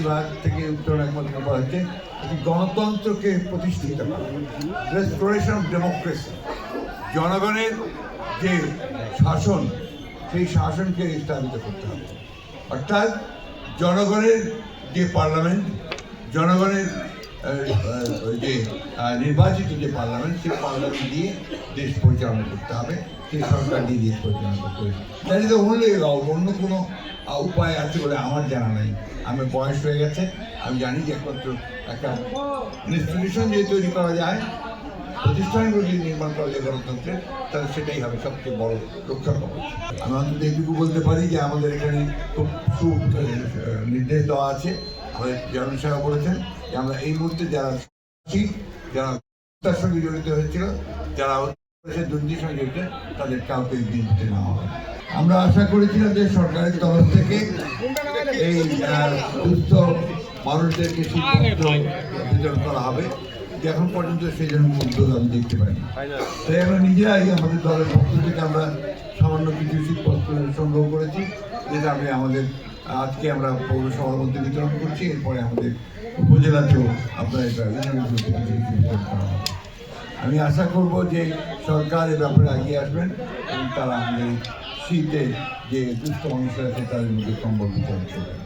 বিভাগ থেকে উত্তরণ একমাত্র করা হচ্ছে একটি গণতন্ত্রকে প্রতিষ্ঠিত করা। রেস্টোরেশন অফ ডেমোক্রেসি জনগণের যে শাসন, সেই শাসনকে স্থাপিত করতে হবে। অর্থাৎ জনগণের যে পার্লামেন্ট, জনগণের যে নির্বাচিত যে পার্লামেন্ট, সেই পার্লামেন্ট দিয়ে দেশ পরিচালনা করতে হবে, সেই সরকার দিয়ে দেশ পরিচালনা করতে হবে। দ্যাট ইজ অনলি অন্য কোনো উপায় আছে বলে আমার জানা নাই। আমার বয়স হয়ে গেছে, আমি জানি যে একমাত্র একটা ইনস্টিটিউশন যদি তৈরি করা যায়, প্রতিষ্ঠানগুলো যদি নির্মাণ করা যায় গণতন্ত্রের, তাহলে সেটাই হবে সবচেয়ে বড় রক্ষা কবচ আমি অন্তত এইটুকু বলতে পারি যে আমাদের এখানে খুব সু নির্দেশ দেওয়া আছে। আমাদের জনন সাহেব বলেছেন যে আমরা এই মুহূর্তে যারা যারা তার সঙ্গে জড়িত হয়েছিল, যারা হচ্ছে দুর্নীতির সঙ্গে জড়িত, তাদের কাউকে বিনতে নেওয়া হবে। আমরা আশা করেছিলাম যে সরকারের তরফ থেকে এই দুস্থ মানুষদেরকে শীতবস্ত্র বিতরণ করা হবে। এখন পর্যন্ত সেই জন্য উদ্যোগ আমি দেখতে পাইনি। তাই আমরা নিজেরাই আমাদের দলের পক্ষ থেকে আমরা সামান্য কিছু শীতবস্ত্র সংগ্রহ করেছি, যেটা আমি আমাদের আজকে আমরা পৌরসভার মধ্যে বিতরণ করছি, এরপরে আমাদের উপজেলাতেও আপনার আমি আশা করব যে সরকার এ ব্যাপারে এগিয়ে আসবেন এবং তারা আমাদের শীতে যে দুস্থ মানুষরা আছে, তাদের মধ্যে কম্বল বিতরণ করবেন।